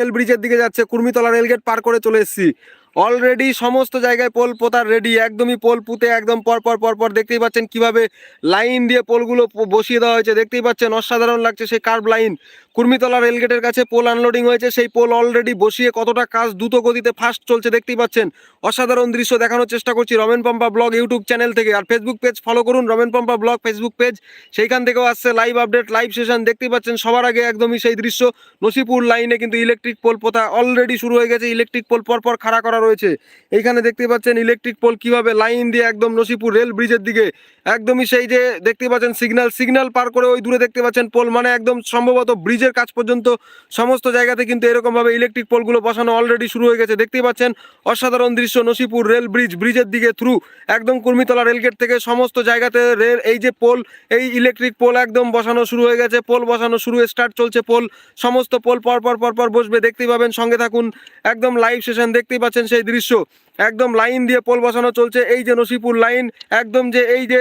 Rail ব্রিজের দিকে যাচ্ছে। কুর্মিতলা রেলগেট পার করে চলে এসেছি। অলরেডি সমস্ত জায়গায় পোল পোতার রেডি একদমই পোল পুঁতে একদম পর পর পর পর দেখতেই পাচ্ছেন কীভাবে লাইন দিয়ে পোলগুলো বসিয়ে দেওয়া হয়েছে। দেখতেই পাচ্ছেন, অসাধারণ লাগছে সেই কার্ভ লাইন কুর্মিতলা রেলগেটের কাছে পোল আনলোডিং হয়েছে। সেই পোল অলরেডি বসিয়ে কতটা কাজ দ্রুত গতিতে ফাস্ট চলছে দেখতেই পাচ্ছেন। অসাধারণ দৃশ্য দেখানোর চেষ্টা করছি Ramen Pampa blog YouTube channel থেকে। আর ফেসবুক পেজ ফলো করুন Ramen Pampa blog Facebook page সেইখান থেকেও আসছে লাইভ আপডেট লাইভ সেশন দেখতেই পাচ্ছেন, সবার আগে একদমই সেই দৃশ্য। নসিপুর লাইনে কিন্তু ইলেকট্রিক পোল পোতা অলরেডি শুরু হয়ে গেছে। ইলেকট্রিক পোল পরপর খাড়া করা রয়েছে। এইখানে দেখতে পাচ্ছেন ইলেকট্রিক পোল কীভাবে লাইন দিয়ে একদম নসিপুর রেল ব্রিজের দিকে, একদমই সেই যে দেখতে পাচ্ছেন সিগন্যাল সিগন্যাল পার করে ওই দূরে দেখতে পাচ্ছেন পোল মানে একদম সম্ভবত ব্রিজের কাজ পর্যন্ত সমস্ত জায়গাতে কিন্তু এরকম ভাবে ইলেকট্রিক পোলগুলো বসানো অলরেডি শুরু হয়ে গেছে। দেখতেই পাচ্ছেন অসাধারণ দৃশ্য নসিপুর রেল ব্রিজ ব্রিজের দিকে থ্রু একদম কুর্মিতলা রেলগেট থেকে সমস্ত জায়গাতে রেল এই যে পোল এই ইলেকট্রিক পোল একদম বসানো শুরু হয়ে গেছে। পোল বসানো শুরু স্টার্ট চলছে পোল সমস্ত পোল পর পর পর পর বসবে। দেখতেই পাবেন সঙ্গে থাকুন, একদম লাইভ সেশন দেখতেই পাচ্ছেন সেই দৃশ্য একদম লাইন দিয়ে পোল বসানো চলছে। এই যে নসিপুর লাইন, একদম যে এই যে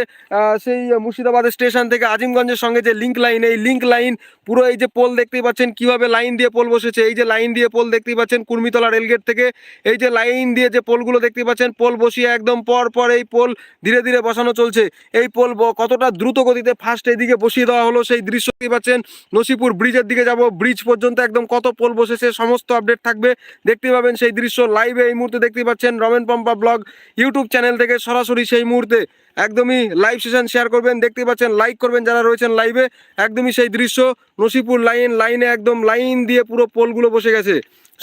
সেই মুর্শিদাবাদ স্টেশন থেকে আজিমগঞ্জের সঙ্গে যে লিঙ্ক লাইন এই লিঙ্ক লাইন পুরো এই যে পোল দেখতেই পাচ্ছেন কীভাবে লাইন দিয়ে পোল বসেছে। এই যে লাইন দিয়ে পোল দেখতেই পাচ্ছেন কুর্মিতলা রেলগেট থেকে। এই যে লাইন দিয়ে যে পোলগুলো দেখতে পাচ্ছেন, পোল বসিয়ে একদম পর পর এই পোল ধীরে ধীরে বসানো চলছে। এই পোল কতটা দ্রুত গতিতে ফার্স্ট এইদিকে বসিয়ে দেওয়া হলো সেই দৃশ্য দেখতে পাচ্ছেন। নসিপুর ব্রিজের দিকে যাব ব্রিজ পর্যন্ত একদম কত পোল বসেছে, সমস্ত আপডেট থাকবে। দেখতে পাবেন সেই দৃশ্য লাইভে এই মুহূর্তে দেখতে পাচ্ছেন। Ramen Pampa blog YouTube channel থেকে সরাসরি সেই মুহূর্তে একদমই লাইভ সেশন শেয়ার করবেন। দেখতে পাচ্ছেন লাইক করবেন যারা রয়েছেন লাইভে একদমই সেই দৃশ্য, নসিপুর লাইন লাইনে একদম লাইন দিয়ে পুরো পোলগুলো বসে গেছে।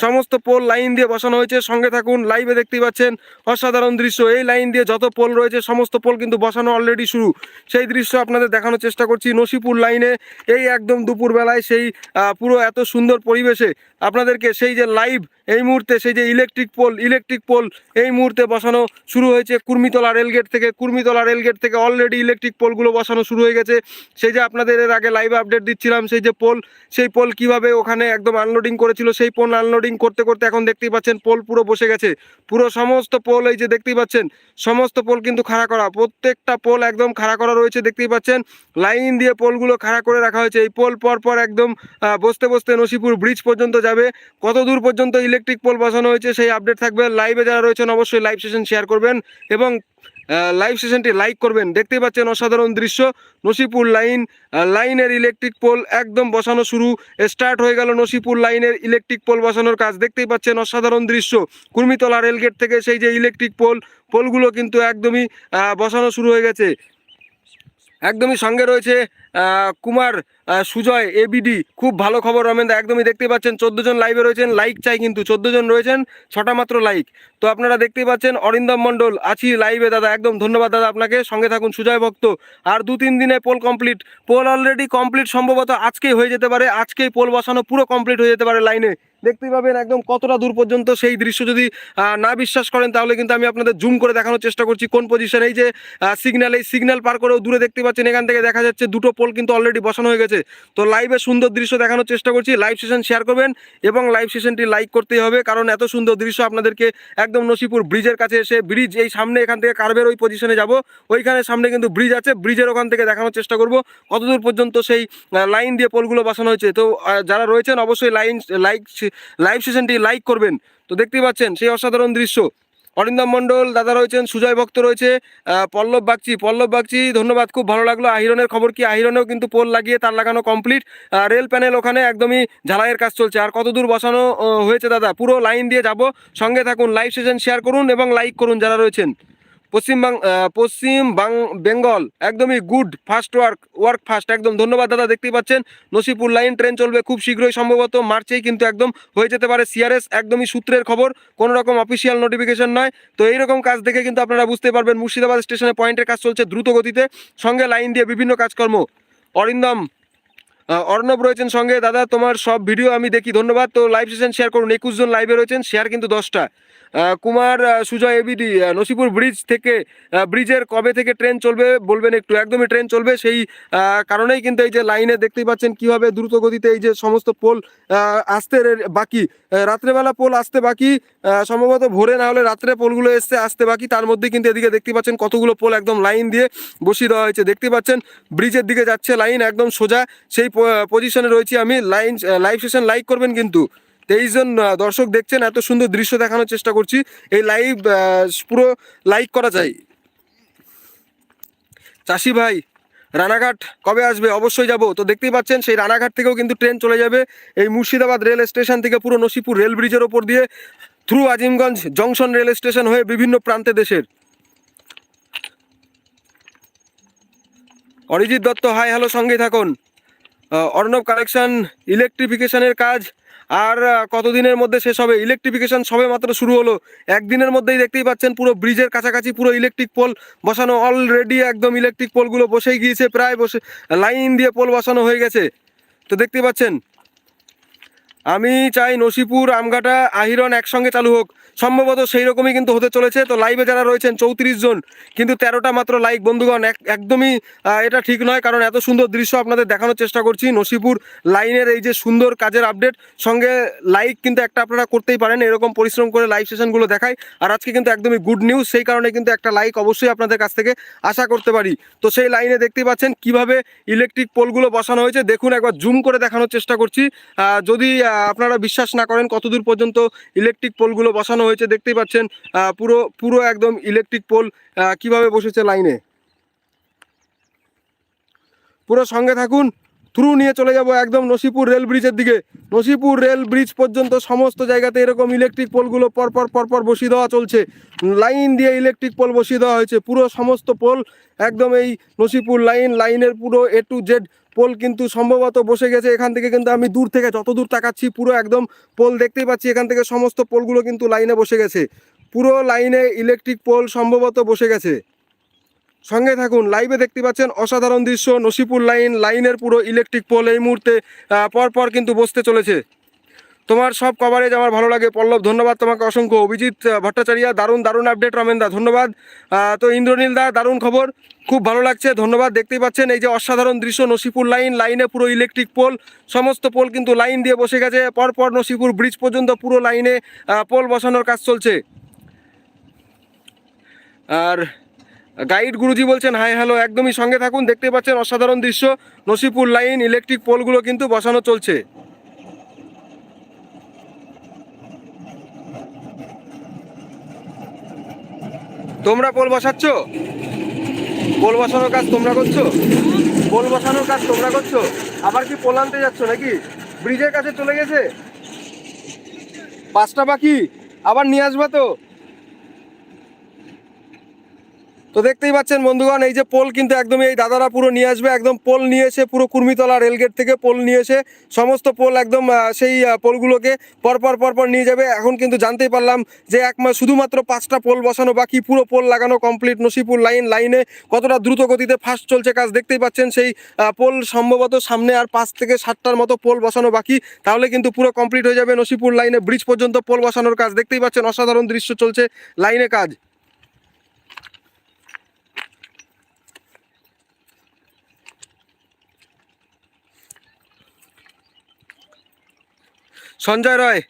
সমস্ত পোল লাইন দিয়ে বসানো হয়েছে। সঙ্গে থাকুন লাইভে দেখতে পাচ্ছেন, অসাধারণ দৃশ্য। এই লাইন দিয়ে যত পোল রয়েছে, সমস্ত পোল কিন্তু বসানো অলরেডি শুরু। সেই দৃশ্য আপনাদের দেখানোর চেষ্টা করছি নসিপুর লাইনে। এই একদম দুপুরবেলায় সেই পুরো এত সুন্দর পরিবেশে আপনাদেরকে সেই যে লাইভ এই মুহূর্তে সেই যে ইলেকট্রিক পোল ইলেকট্রিক পোল এই মুহূর্তে বসানো শুরু হয়েছে কুর্মিতলা রেলগেট থেকে। কুর্মিতলা রেলগেট থেকে অলরেডি ইলেকট্রিক পোলগুলো বসানো শুরু হয়ে গেছে। সেই যে আপনাদের এর আগে লাইভ আপডেট দিচ্ছিলাম, সেই যে পোল সেই পোল কীভাবে ওখানে একদম আনলোডিং করেছিল, সেই পোল আনলোডিং করতে করতে এখন দেখতেই পাচ্ছেন পোল পুরো বসে গেছে। পুরো সমস্ত পোল এই যে দেখতেই পাচ্ছেন, সমস্ত পোল কিন্তু খাড়া করা, প্রত্যেকটা পোল একদম খাড়া করা রয়েছে দেখতেই পাচ্ছেন। লাইন দিয়ে পোলগুলো খাড়া করে রাখা হয়েছে, এই পোল পর পর একদম বসতে বসতে নসিপুর ব্রিজ পর্যন্ত যাবে। কত দূর পর্যন্ত ইলেকট্রিক পোল বসানো হয়েছে সেই আপডেট থাকবে। লাইভে যারা রয়েছেন অবশ্যই লাইভ সেশন শেয়ার করবেন এবং লাইভ সেশনটি লাইক করবেন। দেখতেই পাচ্ছেন অসাধারণ দৃশ্য, নসিপুর লাইন লাইনের ইলেকট্রিক পোল একদম বসানো শুরু। স্টার্ট হয়ে গেল নসিপুর লাইনের ইলেকট্রিক পোল বসানোর কাজ। দেখতেই পাচ্ছেন অসাধারণ দৃশ্য। কুর্মিতলা রেলগেট থেকে সেই যে ইলেকট্রিক পোল পোলগুলো কিন্তু একদমই বসানো শুরু হয়ে গেছে। একদমই সঙ্গে রয়েছে কুমার সুজয় এবিডি খুব ভালো খবর রমেন একদমই দেখতে পাচ্ছেন, চোদ্দ জন লাইভে রয়েছেন লাইক চাই কিন্তু, চোদ্দ জন রয়েছেন, ছটা মাত্র লাইক তো আপনারা দেখতেই পাচ্ছেন, অরিন্দম মণ্ডল, আছি লাইভে দাদা, একদম ধন্যবাদ, দাদা, আপনাকে। সঙ্গে থাকুন সুজয় ভক্ত। আর দু তিন দিনে pole complete pole already complete সম্ভবত আজকেই হয়ে যেতে পারে, আজকেই পোল বসানো পুরো কমপ্লিট হয়ে যেতে পারে লাইনে দেখতেই পাবেন একদম কতটা দূর পর্যন্ত সেই দৃশ্য যদি না বিশ্বাস করেন, তাহলে কিন্তু আমি আপনাদের জুম করে দেখানোর চেষ্টা করছি কোন পজিশন এই যে সিগন্যাল এই সিগন্যাল পার করেও দূরে দেখতে পাচ্ছেন, এখান থেকে দেখা যাচ্ছে দুটো পোল কিন্তু অলরেডি বসানো হয়ে গেছে। তো লাইভে সুন্দর দৃশ্য দেখানোর চেষ্টা করছি লাইভ সেশন শেয়ার করবেন এবং লাইভ সেশনটি লাইক করতেই হবে, কারণ এত সুন্দর দৃশ্য আপনাদেরকে একদম নসিপুর ব্রিজের কাছে এসে ব্রিজ এই সামনে এখান থেকে কার্ভের ওই পজিশনে যাব, ওইখানে সামনে কিন্তু ব্রিজ আছে ব্রিজের ওখান থেকে দেখানোর চেষ্টা করব, কতদূর পর্যন্ত সেই লাইন দিয়ে পোলগুলো বসানো হয়েছে। তো যারা রয়েছেন অবশ্যই লাইন লাইক লাইভ সেশনটি লাইক করবেন। তো দেখতেই পাচ্ছেন, সেই অসাধারণ দৃশ্য। অরিন্দম মণ্ডল, দাদা রয়েছেন, সুজয় ভক্ত রয়েছে পল্লব বাগচি। পল্লব বাগচি, ধন্যবাদ, খুব ভালো লাগল। আহিরনের খবর কি? আহিরনেও কিন্তু পোল লাগিয়ে তার লাগানো কমপ্লিট রেল প্যানেল ওখানে একদমই ঝালাইয়ের কাজ চলছে। আর কত দূর বসানো হয়েছে দাদা? পুরো লাইন দিয়ে যাব। সঙ্গে থাকুন লাইভ সেশন শেয়ার করুন এবং লাইক করুন যারা রয়েছেন। পশ্চিম পশ্চিম বাং বেঙ্গল, একদমই good fast work work fast একদম ধন্যবাদ দাদা, দেখতেই পাচ্ছেন, নসিপুর লাইন ট্রেন চলবে খুব শীঘ্রই, সম্ভবত মার্চেই কিন্তু একদম হয়ে যেতে পারে সিআরএস একদমই সূত্রের খবর, কোনো রকম অফিসিয়াল নোটিফিকেশন নয়। তো এইরকম কাজ দেখে কিন্তু আপনারা বুঝতে পারবেন, মুর্শিদাবাদ স্টেশনে পয়েন্টের কাজ চলছে দ্রুত গতিতে, সঙ্গে লাইন দিয়ে বিভিন্ন কাজকর্ম। অরিন্দম অর্ণব রয়েছেন সঙ্গে। দাদা, তোমার সব ভিডিও আমি দেখি, ধন্যবাদ। তো লাইভ সেশন শেয়ার করুন, একুশ জন লাইভে রয়েছেন শেয়ার কিন্তু দশটা। কুমার সুজয় এবিডি নসিপুর ব্রিজ থেকে ব্রিজের কবে থেকে ট্রেন চলবে বলবেন একটু? একদমই ট্রেন চলবে সেই কারণেই কিন্তু এই যে লাইনে দেখতেই পাচ্ছেন কীভাবে দ্রুত গতিতে এই যে সমস্ত পোল আসতে বাকি রাত্রেবেলা পোল আসতে বাকি সম্ভবত ভোরে না হলে রাত্রে পোলগুলো এসছে আসতে বাকি, তার মধ্যে কিন্তু এদিকে দেখতে পাচ্ছেন কতগুলো পোল একদম লাইন দিয়ে বসিয়ে দেওয়া হয়েছে। দেখতে পাচ্ছেন ব্রিজের দিকে যাচ্ছে লাইন একদম সোজা, সেই পজিশনে রয়েছি আমি। লাইন লাইভ সেশন লাইক করবেন কিন্তু। তেইশ জন দর্শক দেখছেন, এত সুন্দর দৃশ্য দেখানোর চেষ্টা করছি। এই লাইভ পুরো লাইক করা যায়। চাষি ভাই, রানাঘাট কবে আসবে? অবশ্যই যাব। তো দেখতেই পাচ্ছেন, সেই রানাঘাট থেকেও কিন্তু ট্রেন চলে যাবে। এই মুর্শিদাবাদ রেল স্টেশন থেকে পুরো নসিপুর রেল ব্রিজের ওপর দিয়ে through Azimganj junction rail station হয়ে বিভিন্ন প্রান্তে দেশের। অরিজিৎ দত্ত হাই হ্যালো সঙ্গে থাকুন। অর্ণব কালেকশন ইলেকট্রিফিকেশনের কাজ। আর কতদিনের মধ্যে শেষ হবে? ইলেকট্রিফিকেশন সবে মাত্র শুরু হলো। একদিনের মধ্যেই দেখতেই পাচ্ছেন পুরো ব্রিজের কাছাকাছি পুরো ইলেকট্রিক পোল বসানো। অলরেডি একদম ইলেকট্রিক পোলগুলো বসেই গিয়েছে, প্রায় বসে লাইন দিয়ে পোল বসানো হয়ে গেছে। তো দেখতেই পাচ্ছেন আমি চাই নসিপুর, আমগাটা, আহিরন একসঙ্গে চালু হোক। সম্ভবত সেই রকমই কিন্তু হতে চলেছে। তো লাইভে যারা রয়েছেন, চৌত্রিশ জন, কিন্তু তেরোটা মাত্র লাইক বন্ধুগণ, এক একদমই এটা ঠিক নয়, কারণ এত সুন্দর দৃশ্য আপনাদের দেখানোর চেষ্টা করছি। নসিপুর লাইনের এই যে সুন্দর কাজের আপডেট সঙ্গে লাইক কিন্তু একটা আপনারা করতেই পারেন। এরকম পরিশ্রম করে লাইভ সেশনগুলো দেখায় আর আজকে কিন্তু একদমই গুড নিউজ সেই কারণে কিন্তু একটা লাইক অবশ্যই আপনাদের কাছ থেকে আশা করতে পারি। তো সেই লাইনে দেখতেই পাচ্ছেন কীভাবে ইলেকট্রিক পোলগুলো বসানো হয়েছে। দেখুন, একবার জুম করে দেখানোর চেষ্টা করছি। যদি আপনারা বিশ্বাস না করেন কতদূর পর্যন্ত ইলেকট্রিক পোলগুলো বসানো হয়েছে, দেখতেই পাচ্ছেন পুরো পুরো একদম ইলেকট্রিক পোল কীভাবে বসেছে লাইনে পুরো সঙ্গে থাকুন থ্রু নিয়ে চলে যাব একদম নসিপুর রেল ব্রিজের দিকে। নসিপুর রেল ব্রিজ পর্যন্ত সমস্ত জায়গাতে এরকম ইলেকট্রিক পোলগুলো পরপর পরপর বসিয়ে দেওয়া চলছে। লাইন দিয়ে ইলেকট্রিক পোল বসিয়ে দেওয়া হয়েছে। পুরো সমস্ত পোল একদম এই নসিপুর লাইন লাইনের পুরো এ টু জেড পোল কিন্তু সম্ভবত বসে গেছে। এখান থেকে কিন্তু আমি দূর থেকে যত দূর তাকাচ্ছি, পুরো একদম পোল দেখতেই পাচ্ছি। এখান থেকে সমস্ত পোলগুলো কিন্তু লাইনে বসে গেছে। পুরো লাইনে ইলেকট্রিক পোল সম্ভবত বসে গেছে। সঙ্গে থাকুন লাইভে দেখতে পাচ্ছেন অসাধারণ দৃশ্য, নসিপুর লাইন, লাইনের পুরো ইলেকট্রিক পোল এই মুহূর্তে পরপর কিন্তু বসতে চলেছে। তোমার সব কভারেজ আমার ভালো লাগে। পল্লব, ধন্যবাদ তোমাকে অসংখ্য। অভিজিৎ ভট্টাচার্য, দারুণ দারুণ আপডেট রমেন দা ধন্যবাদ তো ইন্দ্রনীল দা, দারুণ খবর। খুব ভালো লাগছে, ধন্যবাদ। দেখতেই পাচ্ছেন এই যে অসাধারণ দৃশ্য, নসিপুর লাইন, লাইনে পুরো ইলেকট্রিক পোল সমস্ত পোল কিন্তু লাইন দিয়ে বসে গেছে। পরপর নসিপুর ব্রিজ পর্যন্ত পুরো লাইনে পোল বসানোর কাজ চলছে। আর গাইড গুরুজি বলছেন, হাই, হ্যালো, একদমই সঙ্গে থাকুন। দেখতে পাচ্ছেন অসাধারণ দৃশ্য। নসিপুর লাইন, ইলেকট্রিক পোলগুলো কিন্তু বসানো চলছে। তোমরা পোল বসাচ্ছ? পোল বসানোর কাজ তোমরা করছ? পোল বসানোর কাজ তোমরা করছ? আবার কি পোল আনতে যাচ্ছ নাকি? ব্রিজের কাছে চলে গেছে? পাঁচটা বাকি, আবার নিয়ে আসবা তো। তো দেখতেই পাচ্ছেন বন্ধুগণ, এই যে পোল কিন্তু একদমই এই দাদারা পুরো নিয়ে আসবে, একদম পোল নিয়ে এসে পুরো কুর্মিতলা রেলগেট থেকে পোল নিয়ে এসে সমস্ত পোল একদম সেই পোলগুলোকে পরপর পরপর নিয়ে যাবে। এখন কিন্তু জানতেই পারলাম যে এক মাস শুধুমাত্র পাঁচটা পোল বসানো, বাকি পুরো পোল লাগানো কমপ্লিট নসিপুর লাইন লাইনে কতটা দ্রুত গতিতে ফাস্ট চলছে কাজ দেখতেই পাচ্ছেন। সেই পোল সম্ভবত সামনে আর পাঁচ থেকে সাতটার মতো পোল বসানো বাকি। তাহলে কিন্তু পুরো কমপ্লিট হয়ে যাবে নসিপুর লাইনে ব্রিজ পর্যন্ত পোল বসানোর কাজ। দেখতেই পাচ্ছেন অসাধারণ দৃশ্য চলছে লাইনে কাজ। সঞ্জয় রয়।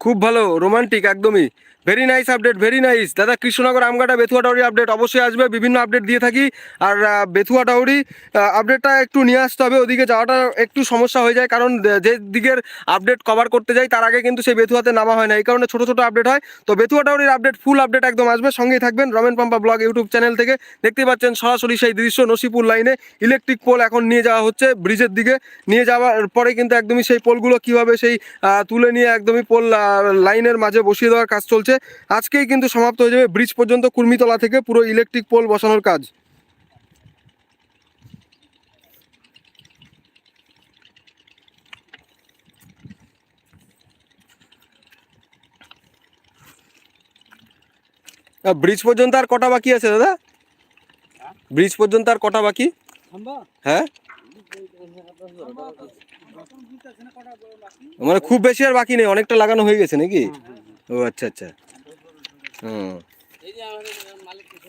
খুব ভালো রোমান্টিক একদমই। Very nice update very nice দাদা, কৃষ্ণনগর আমগাটা বেথুয়াটাউরি আপডেট অবশ্যই আসবে, বিভিন্ন আপডেট দিয়ে থাকি। আর বেথুয়া বেথুয়াটাউরি আপডেটটা একটু নিয়ে আসতে হবে, ওদিকে যাওয়াটা একটু সমস্যা হয়ে যায়, কারণ যে- দিকের আপডেট কভার করতে যাই, তার আগে কিন্তু সেই বেথুয়াতে নামা হয় না, এই কারণে ছোটো ছোটো আপডেট হয়। তো বেথুয়াটাউরির আপডেট ফুল আপডেট একদম আসবে। সঙ্গেই থাকবেন Ramen Pampa blog, YouTube channel থেকে। দেখতেই পাচ্ছেন সরাসরি সেই দৃশ্য নসিপুর লাইনে। ইলেকট্রিক পোল এখন নিয়ে যাওয়া হচ্ছে ব্রিজের দিকে। নিয়ে যাওয়ার পরে কিন্তু একদমই সেই পোলগুলো কীভাবে সেই তুলে নিয়ে একদমই পোল লাইনের মাঝে বসিয়ে দেওয়ার কাজ চলছে। আজকেই কিন্তু সমাপ্ত হয়ে যাবে। ব্রিজ পর্যন্ত কুর্মিতলা থেকে পুরো ইলেকট্রিক পোল বসানোর কাজ। ব্রিজ পর্যন্ত আর কটা বাকি আছে দাদা? ব্রিজ পর্যন্ত আর কটা বাকি? হ্যাঁ? মানে খুব বেশি আর বাকি নেই অনেকটা লাগানো হয়ে গেছে নাকি? ও আচ্ছা আচ্ছা। হুম। এই যে আমাদের মালিক কিছু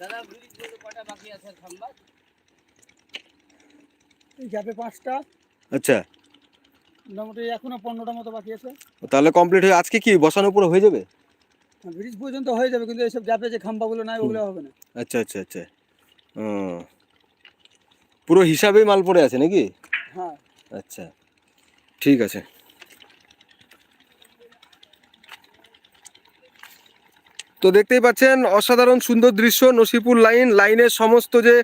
দাদা ব্রিজ কটা বাকি আছে খাম্বা এই গ্যাপে পাঁচটা। আচ্ছা। মোটামুটি এখনও পনেরোটা মতো বাকি আছে। তাহলে কমপ্লিট হয়ে আজকে কি বসানোর পুরো হয়ে যাবে? ব্রিজ পর্যন্ত হয়ে যাবে কিন্তু এইসব যে খাম্বাগুলো নাই ওগুলো হবে না। আচ্ছা আচ্ছা আচ্ছা। পুরো হিসাবেই মাল পড়ে আছে নাকি? হ্যাঁ। আচ্ছা। ঠিক আছে। তো দেখতেই পাচ্ছেন, অসাধারণ সুন্দর দৃশ্য, নসিপুর লাইন, লাইনের সমস্ত যে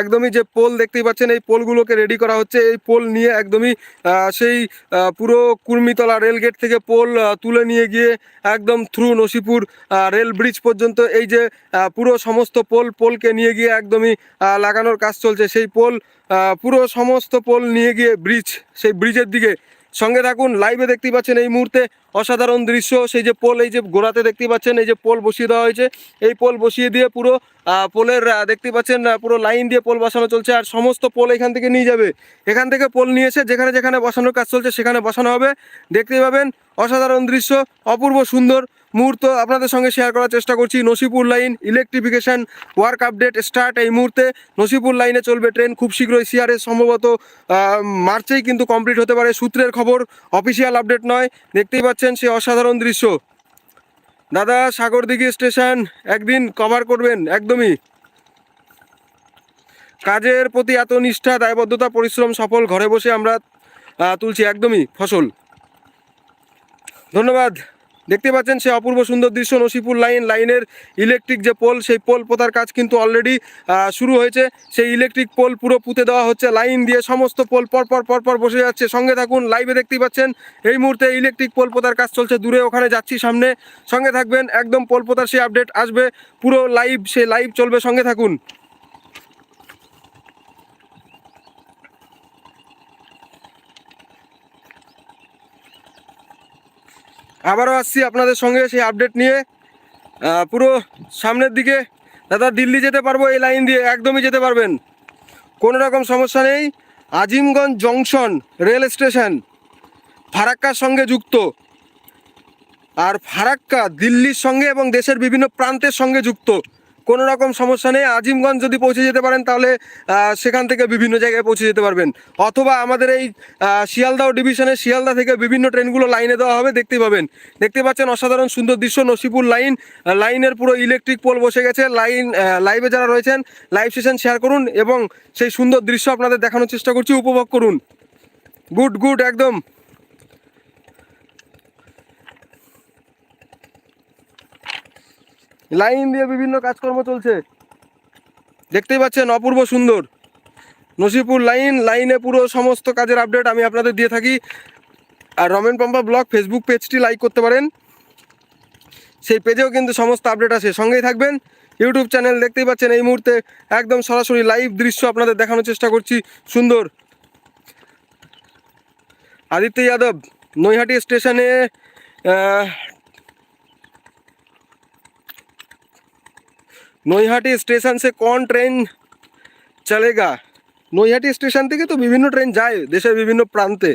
একদমই যে পোল দেখতেই পাচ্ছেন, এই পোলগুলোকে রেডি করা হচ্ছে। এই পোল নিয়ে একদমই সেই পুরো কুর্মিতলা রেলগেট থেকে পোল তুলে নিয়ে গিয়ে একদম থ্রু নসিপুর রেল ব্রিজ পর্যন্ত এই যে পুরো সমস্ত পোল, পোলকে নিয়ে গিয়ে একদমই লাগানোর কাজ চলছে। সেই পোল পুরো সমস্ত পোল নিয়ে গিয়ে ব্রিজ সেই ব্রিজের দিকে সঙ্গে থাকুন লাইভে দেখতে পাচ্ছেন এই মুহূর্তে অসাধারণ দৃশ্য, সেই যে পোল, এই যে গোড়াতে দেখতে পাচ্ছেন, এই যে পোল বসিয়ে দেওয়া হয়েছে। এই পোল বসিয়ে দিয়ে পুরো পোলের দেখতে পাচ্ছেন পুরো লাইন দিয়ে পোল বসানো চলছে আর সমস্ত পোল এখান থেকে নিয়ে যাবে। এখান থেকে পোল নিয়ে এসে যেখানে যেখানে বসানোর কাজ চলছে সেখানে বসানো হবে। দেখতে পাবেন অসাধারণ দৃশ্য, অপূর্ব সুন্দর। মুহূর্ত আপনাদের সঙ্গে শেয়ার করার চেষ্টা করছি। Nashipur line electrification work update start এই মুহূর্তে। নসিপুর লাইনে চলবে ট্রেন খুব শীঘ্রই সিআরএস সম্ভবত মার্চেই কিন্তু কমপ্লিট হতে পারে। সূত্রের খবর অফিসিয়াল আপডেট নয়। দেখতেই পাচ্ছেন সে অসাধারণ দৃশ্য। দাদা, সাগরদিঘি স্টেশন একদিন কভার করবেন একদমই। কাজের প্রতি এত নিষ্ঠা, দায়বদ্ধতা, পরিশ্রম, সফল ঘরে বসে আমরা তুলছি একদমই ফসল। ধন্যবাদ। দেখতে পাচ্ছেন সে অপূর্ব সুন্দর দৃশ্য নসিপুর লাইন, লাইনের ইলেকট্রিক যে পোল সেই পোল পোতার কাজ কিন্তু অলরেডি শুরু হয়েছে। সেই ইলেকট্রিক পোল পুরো পুঁতে দেওয়া হচ্ছে, লাইন দিয়ে সমস্ত পোল পর পর পর পর বসে যাচ্ছে। সঙ্গে থাকুন লাইভে দেখতেই পাচ্ছেন, এই মুহূর্তে ইলেকট্রিক পোল পোতার কাজ চলছে। দূরে ওখানে যাচ্ছি সামনে। সঙ্গে থাকবেন, একদম পোল পোতার সেই আপডেট আসবে। পুরো লাইভ সেই লাইভ চলবে। সঙ্গে থাকুন। আবারও আসছি আপনাদের সঙ্গে সেই আপডেট নিয়ে। পুরো সামনের দিকে। দাদা, দিল্লি যেতে পারব এই লাইন দিয়ে, একদমই যেতে পারবেন। কোনো রকম সমস্যা নেই। আজিমগঞ্জ জংশন রেল স্টেশন ফারাক্কার সঙ্গে যুক্ত। আর ফারাক্কা দিল্লির সঙ্গে এবং দেশের বিভিন্ন প্রান্তের সঙ্গে যুক্ত। কোনো রকম সমস্যা নেই। আজিমগঞ্জ যদি পৌঁছে যেতে পারেন তাহলে সেখান থেকে বিভিন্ন জায়গায় পৌঁছে যেতে পারবেন। অথবা আমাদের এই আহ, শিয়ালদাহ ডিভিশনে শিয়ালদা থেকে বিভিন্ন ট্রেনগুলো লাইনে দেওয়া হবে দেখতে পাবেন। দেখতে পাচ্ছেন অসাধারণ সুন্দর দৃশ্য নসিপুর লাইন লাইনের পুরো ইলেকট্রিক পোল বসে গেছে। লাইন লাইভে যারা রয়েছেন লাইভ সেশন শেয়ার করুন এবং সেই সুন্দর দৃশ্য আপনাদের দেখানোর চেষ্টা করছি। উপভোগ করুন। গুড গুড একদম। লাইন দিয়ে বিভিন্ন কাজকর্ম চলছে। দেখতেই পাচ্ছেন, অপূর্ব সুন্দর। নসিপুর লাইন, লাইনে পুরো সমস্ত কাজের আপডেট আমি আপনাদের দিয়ে থাকি। আর রমেন পম্পা ব্লগ ফেসবুক পেজটি লাইক করতে পারেন। সেই পেজেও কিন্তু সমস্ত আপডেট আছে। সঙ্গেই থাকবেন। ইউটিউব চ্যানেল দেখতেই পাচ্ছেন, এই মুহূর্তে একদম সরাসরি লাইভ দৃশ্য আপনাদের দেখানোর চেষ্টা করছি। সুন্দর। আদিত্য যাদব, নৈহাটি স্টেশনে নৈহাটি স্টেশন সে কোন ট্রেন চলেগা? নৈহাটি স্টেশন থেকে তো বিভিন্ন ট্রেন যায় দেশের বিভিন্ন প্রান্তে।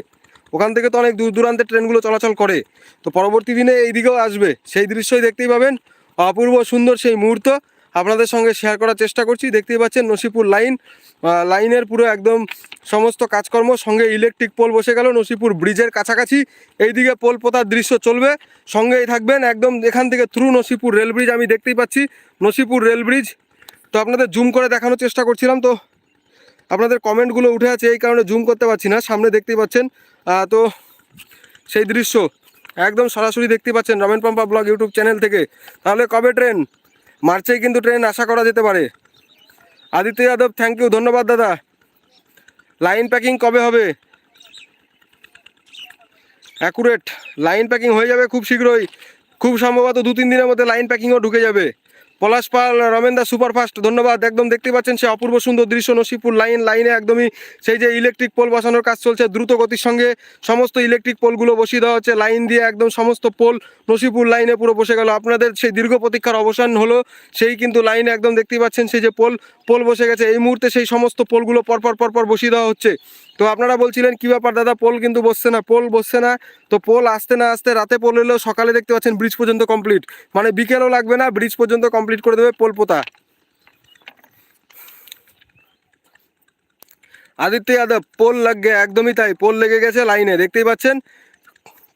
ওখান থেকে তো অনেক দূর দূরান্তের ট্রেনগুলো চলাচল করে। তো পরবর্তী দিনে এই দিকেও আসবে। সেই দৃশ্যই দেখতেই পাবেন। অপূর্ব সুন্দর সেই মুহূর্ত। আপনাদের সঙ্গে শেয়ার করার চেষ্টা করছি। দেখতেই পাচ্ছেন নসিপুর লাইন লাইনের পুরো একদম সমস্ত কাজকর্ম, সঙ্গে ইলেকট্রিক পোল বসে গেল নসিপুর ব্রিজের কাছাকাছি। এইদিকে পোল পোতার দৃশ্য চলবে। সঙ্গেই থাকবেন একদম এখান থেকে থ্রু নসিপুর রেল ব্রিজ আমি দেখতেই পাচ্ছি নসিপুর রেল ব্রিজ তো আপনাদের জুম করে দেখানোর চেষ্টা করছিলাম, তো আপনাদের কমেন্টগুলো উঠে আছে, এই কারণে জুম করতে পারছি না। সামনে দেখতেই পাচ্ছেন তো সেই দৃশ্য। একদম সরাসরি দেখতে পাচ্ছেন Ramen Pampa blog YouTube channel থেকে। তাহলে কবে ট্রেন মার্চেই কিন্তু ট্রেন, আশা করা যেতে পারে। আদিত্য যাদব থ্যাংক ইউ ধন্যবাদ দাদা। লাইন প্যাকিং কবে হবে? অ্যাকুরেট লাইন প্যাকিং হয়ে যাবে খুব শীঘ্রই। খুব সম্ভবত দু তিন দিনের মধ্যে লাইন প্যাকিংও ঢুকে যাবে। পলাশ পাল, রমেনদা সুপারফাস্ট, ধন্যবাদ। একদম দেখতে পাচ্ছেন সে অপূর্ব সুন্দর দৃশ্য নসিপুর লাইন, লাইনে একদমই সেই যে ইলেকট্রিক পোল বসানোর কাজ চলছে, দ্রুত গতির সঙ্গে সমস্ত ইলেকট্রিক পোলগুলো বসিয়ে দেওয়া হচ্ছে, লাইন দিয়ে একদম সমস্ত পোল নসিপুর লাইনে পুরো বসে গেল। আপনাদের সেই দীর্ঘ প্রতীক্ষার অবসান হলো, সেই কিন্তু লাইনে একদম দেখতে পাচ্ছেন সেই যে পোল পোল বসে গেছে। এই মুহূর্তে সেই সমস্ত পোলগুলো পরপর পরপর বসিয়ে দেওয়া হচ্ছে। তো আপনারা বলছিলেন, কি ব্যাপার দাদা? পোল কিন্তু বসছে না, পোল বসছে না। তো পোল আসতে না আসতে রাতে পোল এলেও সকালে দেখতে পাচ্ছেন ব্রিজ পর্যন্ত কমপ্লিট। মানে বিকেলও লাগবে না, ব্রিজ পর্যন্ত কমপ্লিট করে দেবে পোল পোতা। আদিত্য যাদব, পোল লাগ একদমই তাই। পোল লেগে গেছে লাইনে, দেখতেই পাচ্ছেন?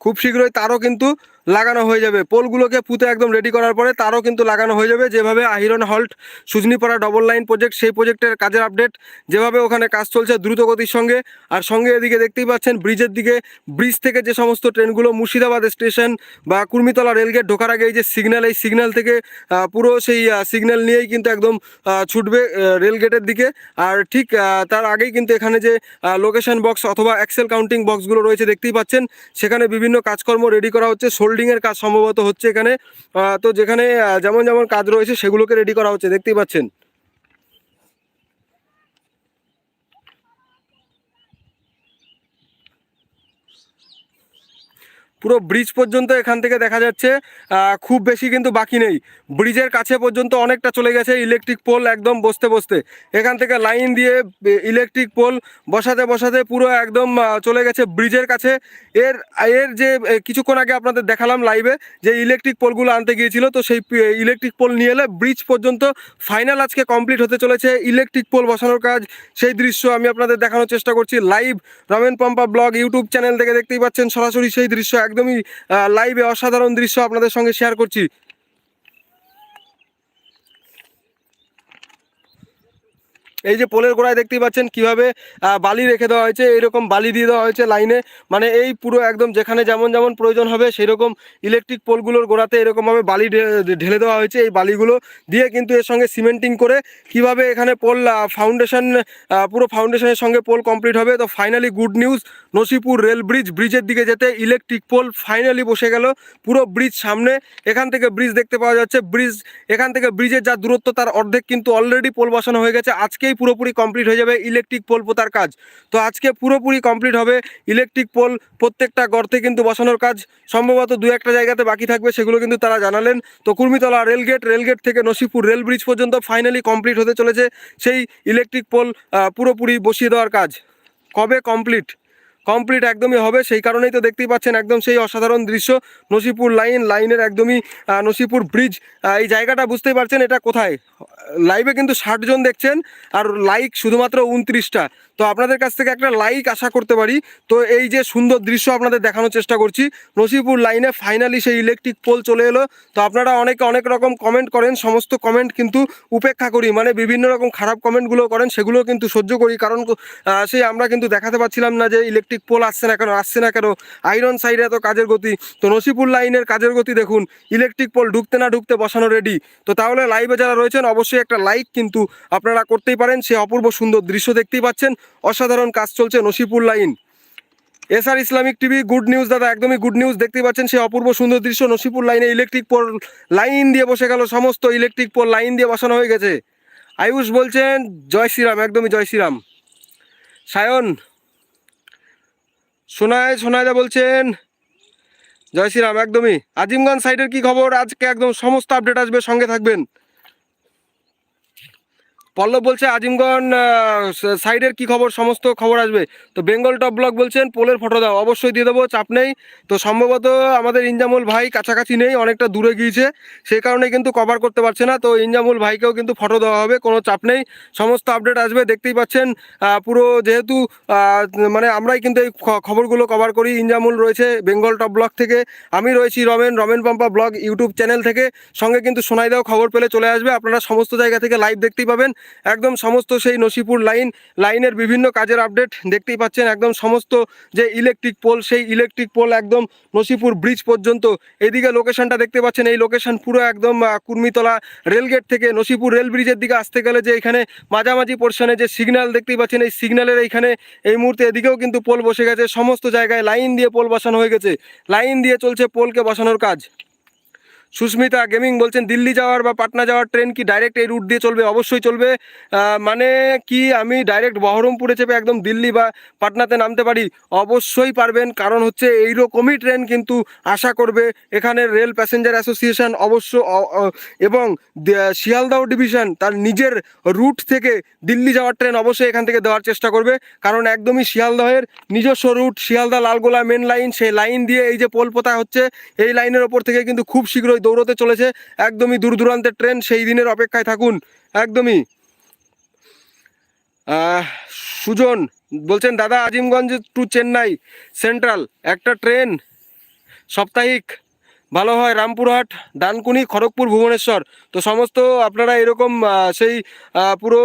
খুব শীঘ্রই তারও কিন্তু লাগানো হয়ে যাবে। পোলগুলোকে পুঁতে একদম রেডি করার পরে তারও কিন্তু লাগানো হয়ে যাবে। যেভাবে Ahiran halt, Sujnipara double line project সেই প্রজেক্টের কাজের আপডেট যেভাবে ওখানে কাজ চলছে দ্রুত গতির সঙ্গে। আর সঙ্গে এদিকে দেখতেই পাচ্ছেন ব্রিজের দিকে ব্রিজ থেকে যে সমস্ত ট্রেনগুলো মুর্শিদাবাদ স্টেশন বা কুর্মিতলা রেলগেট ঢোকার আগে এই যে সিগন্যাল এই সিগন্যাল থেকে পুরো সেই সিগন্যাল নিয়েই কিন্তু একদম ছুটবে রেলগেটের দিকে। আর ঠিক তার আগেই কিন্তু এখানে যে লোকেশন বক্স অথবা এক্সেল কাউন্টিং বক্সগুলো রয়েছে, দেখতেই পাচ্ছেন। সেখানে বিভিন্ন কাজকর্ম রেডি করা হচ্ছে। সোল্ডিংয়ের কাজ সম্ভবত হচ্ছে এখানে তো যেখানে যেমন যেমন কাজ রয়েছে সেগুলোকে রেডি করা হচ্ছে, দেখতেই পাচ্ছেন। পুরো ব্রিজ পর্যন্ত এখান থেকে দেখা যাচ্ছে। খুব বেশি কিন্তু বাকি নেই। ব্রিজের কাছে পর্যন্ত অনেকটা চলে গেছে ইলেকট্রিক পোল একদম বসতে বসতে। এখান থেকে লাইন দিয়ে ইলেকট্রিক পোল বসাতে বসাতে পুরো একদম চলে গেছে ব্রিজের কাছে। এর এর যে কিছুক্ষণ আগে আপনাদের দেখালাম লাইভে যে ইলেকট্রিক পোলগুলো আনতে গিয়েছিল, তো সেই ইলেকট্রিক পোল নিয়ে এলে ব্রিজ পর্যন্ত ফাইনাল আজকে কমপ্লিট হতে চলেছে ইলেকট্রিক পোল বসানোর কাজ। সেই দৃশ্য আমি আপনাদের দেখানোর চেষ্টা করছি live Ramen Pampa blog YouTube channel থেকে দেখতেই পাচ্ছেন। সরাসরি সেই দৃশ্য একদমই লাইভে অসাধারণ দৃশ্য আপনাদের সঙ্গে শেয়ার করছি। এই যে পোলের গোড়ায় দেখতেই পাচ্ছেন কীভাবে বালি রেখে দেওয়া হয়েছে, এইরকম বালি দিয়ে দেওয়া হয়েছে লাইনে মানে এই পুরো একদম যেখানে যেমন যেমন প্রয়োজন হবে সেই রকম ইলেকট্রিক পোলগুলোর গোড়াতে এরকমভাবে বালি ঢেলে দেওয়া হয়েছে এই বালিগুলো। দিয়ে কিন্তু এর সঙ্গে সিমেন্টিং করে কীভাবে এখানে পোল ফাউন্ডেশন পুরো ফাউন্ডেশনের সঙ্গে পোল কমপ্লিট হবে। তো finally good news Nashipur rail bridge, ব্রিজের দিকে যেতে ইলেকট্রিক পোল ফাইনালি বসে গেল। পুরো ব্রিজ সামনে, এখান থেকে ব্রিজ দেখতে পাওয়া যাচ্ছে। ব্রিজ, এখান থেকে ব্রিজের যা দূরত্ব, তার অর্ধেক কিন্তু অলরেডি পোল বসানো হয়ে গেছে। আজকেই পুরোপুরি কমপ্লিট হয়ে যাবে ইলেকট্রিক পোল পোতার কাজ। তো আজকে পুরোপুরি কমপ্লিট হবে ইলেকট্রিক পোল প্রত্যেকটা গর্তে কিন্তু বসানোর কাজ। সম্ভবত দু একটা জায়গাতে বাকি থাকবে, সেগুলো কিন্তু তারা জানালেন। তো Kurmitala rail gate rail gate থেকে নসিপুর রেল ব্রিজ পর্যন্ত ফাইনালি কমপ্লিট হতে চলেছে। সেই ইলেকট্রিক পোল পুরোপুরি বসিয়ে দেওয়ার কাজ। কবে কমপ্লিট কমপ্লিট একদমই হবে। সেই কারণেই তো দেখতেই পাচ্ছেন একদম সেই অসাধারণ দৃশ্য। নসিপুর লাইন, লাইনের একদমই নসিপুর ব্রিজ এই জায়গাটা বুঝতেই পারছেন এটা কোথায়? লাইভে কিন্তু ষাট জন দেখছেন আর লাইক শুধুমাত্র উনত্রিশটা। তো আপনাদের কাছ থেকে একটা লাইক আশা করতে পারি। তো এই যে সুন্দর দৃশ্য আপনাদের দেখানোর চেষ্টা করছি। নসিপুর লাইনে ফাইনালি সেই ইলেকট্রিক পোল চলে এলো। তো আপনারা অনেকে অনেক রকম কমেন্ট করেন, সমস্ত কমেন্ট কিন্তু উপেক্ষা করি। মানে বিভিন্ন রকম খারাপ কমেন্টগুলো করেন সেগুলো কিন্তু সহ্য করি। কারণ সেই আমরা কিন্তু দেখাতে পারছিলাম না যে ইলেকট্রিক পোল আসছে না কেন, আসছে না কেন? আয়রন সাইডে এত কাজের গতি। তো নসিপুর লাইনের কাজের গতি দেখুন, ইলেকট্রিক পোল ঢুকতে না ঢুকতে বসানো রেডি তো তাহলে লাইভে যারা রয়েছেন, অবশ্যই একটা লাইক কিন্তু আপনারা করতেই পারেন। সে অপূর্ব সুন্দর দৃশ্য দেখতেই পাচ্ছেন। অসাধারণ কাজ চলছে Nashipur line. SR Islamic TV good news দাদা, একদমই গুড নিউজ দেখতে পাচ্ছেন। সেই অপূর্ব সুন্দর দৃশ্য নসিপুর লাইনে ইলেকট্রিক পোল লাইন দিয়ে বসে গেল। সমস্ত ইলেকট্রিক পোল লাইন দিয়ে বসানো হয়ে গেছে। আয়ুষ বলছেন, জয় শ্রীরাম, একদমই জয় শ্রীরাম। সায়ন সোনায় সোনায়দা বলছেন। জয় শ্রীরাম, একদমই। আজিমগঞ্জ সাইডের কি খবর? আজকে একদম সমস্ত আপডেট আসবে, সঙ্গে থাকবেন। পল্লব বলছে আজিমগঞ্জ সাইডের কি খবর? সমস্ত খবর আসবে। তো বেঙ্গল টপ ব্লক বলছেন, পোলের ফটো দাও, অবশ্যই দিয়ে দেবো, চাপ নেই। তো সম্ভবত আমাদের ইনজামুল ভাই কাছাকাছি নেই, অনেকটা দূরে গিয়েছে, সেই কারণে কিন্তু কভার করতে পারছে না। তো ইনজামুল ভাইকেও কিন্তু ফটো দেওয়া হবে, কোনো চাপ নেই, সমস্ত আপডেট আসবে, দেখতেই পাচ্ছেন পুরো যেহেতু মানে আমরাই কিন্তু এই খবরগুলো কভার করি, ইনজামুল রয়েছে বেঙ্গল টপ ব্লক থেকে। আমি রয়েছি Ramen Ramen Pampa blog YouTube channel থেকে, সঙ্গে কিন্তু সোনাইদাও খবর পেলে চলে আসবে, আপনারা সমস্ত জায়গা থেকে লাইভ দেখতেই পাবেন। একদম সমস্ত সেই নসিপুর লাইন, লাইনের বিভিন্ন কাজের আপডেট দেখতেই পাচ্ছেন। একদম সমস্ত যে ইলেকট্রিক পোল সেই ইলেকট্রিক পোল একদম নসিপুর ব্রিজ পর্যন্ত। এদিকে লোকেশনটা দেখতে পাচ্ছেন, এই লোকেশন পুরো একদম কুর্মিতলা রেলগেট থেকে নসিপুর রেল ব্রিজের দিকে আসতে গেলে যে এখানে মাঝামাঝি পোর্শনে যে সিগন্যাল দেখতেই পাচ্ছেন, এই সিগন্যালের এইখানে এই মুহূর্তে এদিকেও কিন্তু পোল বসে গেছে। সমস্ত জায়গায় লাইন দিয়ে পোল বসানো হয়ে গেছে। লাইন দিয়ে চলছে পোলকে বসানোর কাজ। সুস্মিতা গেমিং বলছেন, দিল্লি যাওয়ার বা পাটনা যাওয়ার ট্রেন কি ডাইরেক্ট এই রুট দিয়ে চলবে? অবশ্যই চলবে। মানে কি আমি ডাইরেক্ট বহরমপুরে চেপে একদম দিল্লি বা পাটনাতে নামতে পারি? অবশ্যই পারবেন, কারণ হচ্ছে এই এইরকমই ট্রেন কিন্তু আশা করবে এখানে রেল প্যাসেঞ্জার অ্যাসোসিয়েশন অবশ্য এবং শিয়ালদাহ ডিভিশন তার নিজের রুট থেকে দিল্লি যাওয়ার ট্রেন অবশ্যই এখান থেকে দেওয়ার চেষ্টা করবে। কারণ একদমই শিয়ালদহের নিজস্ব route Sealdah Lalgola main line সেই লাইন দিয়ে এই যে পোলপোতা হচ্ছে, এই লাইনের ওপর থেকে কিন্তু খুব শীঘ্রই দৌড়তে চলেছে। একদমই দূর দূরান্তের ট্রেন সেই দিনের অপেক্ষায় থাকুন। একদমই। সুজন, বলছেন, দাদা, আজিমগঞ্জ টু চেন্নাই সেন্ট্রাল একটা ট্রেন, সাপ্তাহিক, ভালো হয়। রামপুরহাট, ডানকুনি, খড়গপুর, ভুবনেশ্বর। তো সমস্ত আপনারা এরকম সেই পুরো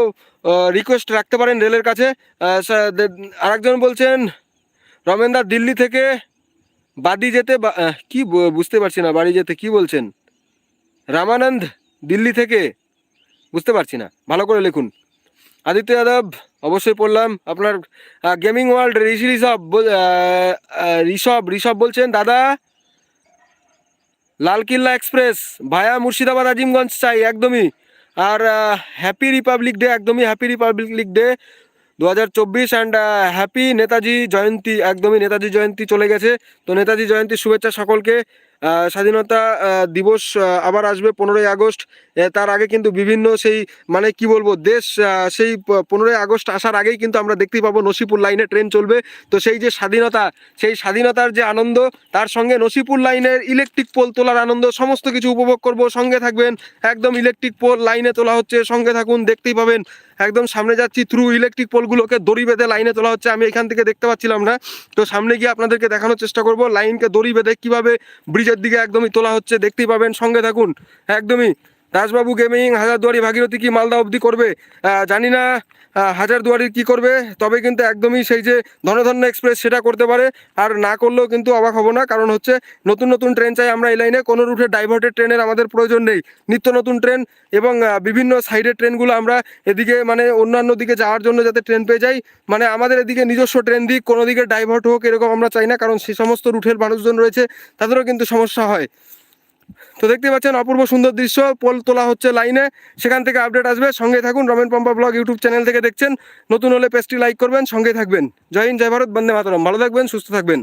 রিকোয়েস্ট রাখতে পারেন রেলের কাছে। আরেকজন বলছেন, রমেনদা, দিল্লি থেকে বাদি যেতে কি বুঝতে পারছি না, বাড়ি যেতে কি বলছেন? রামানন্দ, দিল্লি থেকে? বুঝতে পারছি না, ভালো করে লিখুন। আদিত্য যাদব, অবশ্যই পড়লাম, আপনার গেমিং ওয়ার্ল্ড ঋষি ঋষভ ঋষভ ঋষভ বলছেন, দাদা? লালকিল্লা এক্সপ্রেস, ভায়া মুর্শিদাবাদ আজিমগঞ্জ চাই, একদমই। আর হ্যাপি রিপাবলিক ডে একদমই হ্যাপি রিপাবলিক ডে দু হাজার চব্বিশ অ্যান্ড হ্যাপি নেতাজি জয়ন্তী, একদমই নেতাজি জয়ন্তী চলে গেছে। তো নেতাজি জয়ন্তীর শুভেচ্ছা সকলকে। স্বাধীনতা দিবস আবার আসবে পনেরোই আগস্ট। তার আগে কিন্তু বিভিন্ন সেই মানে কি বলব, দেশ সেই পনেরোই আগস্ট আসার আগেই কিন্তু আমরা দেখতেই পাবো নসিপুর লাইনে ট্রেন চলবে। তো সেই যে স্বাধীনতা, সেই স্বাধীনতার যে আনন্দ, তার সঙ্গে নসিপুর লাইনের ইলেকট্রিক পোল তোলার আনন্দ, সমস্ত কিছু উপভোগ করব। সঙ্গে থাকবেন একদম ইলেকট্রিক পোল লাইনে তোলা হচ্ছে। সঙ্গে থাকুন, দেখতেই পাবেন। একদম সামনে যাচ্ছি থ্রু ইলেকট্রিক পোলগুলোকে দড়ি বেঁধে লাইনে তোলা হচ্ছে। আমি এখান থেকে দেখতে পাচ্ছিলাম না। তো সামনে গিয়ে আপনাদেরকে দেখানোর চেষ্টা করব। লাইনকে দড়ি বেঁধে কীভাবে ব্রিজের দিকে একদমই তোলা হচ্ছে দেখতেই পাবেন সঙ্গে থাকুন একদমই দাসবাবু গেমিং হাজারদুয়ারি ভাগীরথী কি মালদা অবধি করবে? জানি না আহ, হাজারদুয়ারির কি করবে তবে কিন্তু একদমই সেই যে ধনধন্য এক্সপ্রেস সেটা করতে পারে আর না করলেও কিন্তু অবাক হব না কারণ হচ্ছে নতুন নতুন ট্রেন চাই আমরা এই লাইনে কোনো রুটে ডাইভার্টেড ট্রেনের আমাদের প্রয়োজন নেই। নিত্য নতুন ট্রেন এবং বিভিন্ন সাইডের ট্রেনগুলো আমরা এদিকে মানে অন্যান্য দিকে যাওয়ার জন্য যাতে ট্রেন পেয়ে যাই মানে আমাদের এদিকে নিজস্ব ট্রেন দিক কোনো দিকে ডাইভার্ট হোক এরকম আমরা চাই না কারণ সে সমস্ত রুটের মানুষজন রয়েছে তাদেরও কিন্তু সমস্যা হয়। তো দেখতে পাচ্ছেন, অপূর্ব সুন্দর দৃশ্য, পোল তোলা হচ্ছে লাইনে। সেখান থেকে আপডেট আসবে। সঙ্গে থাকুন, Ramen Pampa blog YouTube channel থেকে দেখছেন। নতুন হলে পেজটি লাইক করবেন সঙ্গে থাকবেন। জয় হিন্দ, জয় ভারত, বন্দে মাতরম। ভালো থাকবেন, সুস্থ থাকবেন।